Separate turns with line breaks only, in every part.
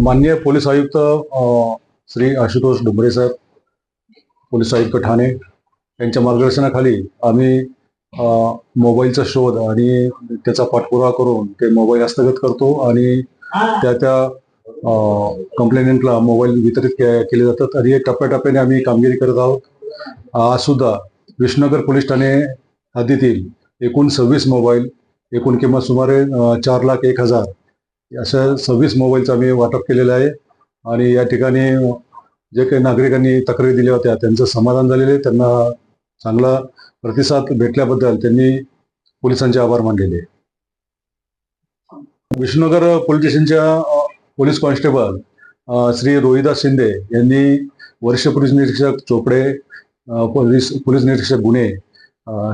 माननीय पोलीस आयुक्त श्री आशुतोष डुंबरे साहेब पोलीस आयुक्त ठाणे यांच्या मार्गदर्शनाखाली आम्ही मोबाईलचा शोध आणि त्याचा पाठपुरावा करून ते मोबाईल हस्तगत करतो आणि त्या त्या कंप्लेंटला मोबाईल वितरित के- केले जातात आणि हे टप्प्याटप्प्याने आम्ही कामगिरी करत आहोत. आज सुद्धा विष्णुनगर पोलीस ठाणे हद्दीतील एकूण सव्वीस मोबाईल एकूण किंमत सुमारे चार लाख एक हजार अशा सव्वीस मोबाईलचं आम्ही वाटप केलेलं आहे. आणि या ठिकाणी जे काही नागरिकांनी तक्रारी दिल्या होत्या त्यांचं समाधान झालेले आहे. त्यांना चांगला प्रतिसाद भेटल्याबद्दल त्यांनी पोलिसांचे आभार मानलेले विष्णुनगर पोलीस स्टेशनच्या पोलीस कॉन्स्टेबल श्री रोहिदास शिंदे यांनी वरिष्ठ पोलीस निरीक्षक चोपडे पोलीस पोलीस निरीक्षक गुन्हे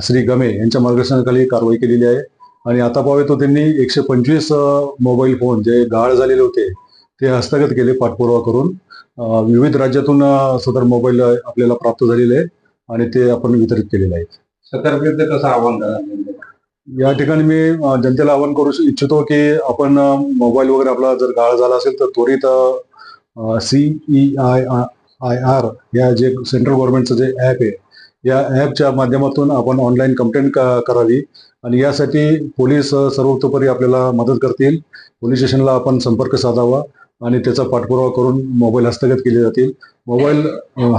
श्री गमे यांच्या मार्गदर्शनाखाली कारवाई केलेली आहे. आणि आता पाहावे तो त्यांनी एकशे पंचवीस मोबाईल फोन जे गाळ झालेले होते ते हस्तगत केले पाठपुरावा करून. विविध राज्यातून सदर मोबाईल आपल्याला प्राप्त झालेले आहे आणि ते आपण वितरित केलेले आहेत.
सतर्कतेचं कसं आव्हान करा
या ठिकाणी मी जनतेला आवाहन करू इच्छितो की आपण मोबाईल वगैरे आपला जर गाळ झाला असेल तर त्वरित C E I I R या जे सेंट्रल गव्हर्नमेंटचं जे ॲप आहे या ॲपच्या माध्यमातून आपण ऑनलाईन कंप्लेंट करावी. आणि यासाठी पोलीस सर्वतोपरी आपल्याला मदत करतील. पोलीस स्टेशनला आपण संपर्क साधावा आणि त्याचा पाठपुरावा करून मोबाईल हस्तगत केले जातील. मोबाईल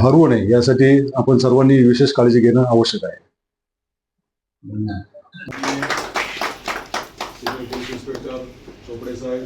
हरवू नये यासाठी आपण सर्वांनी विशेष काळजी घेणं आवश्यक आहे. चोपडे साहेब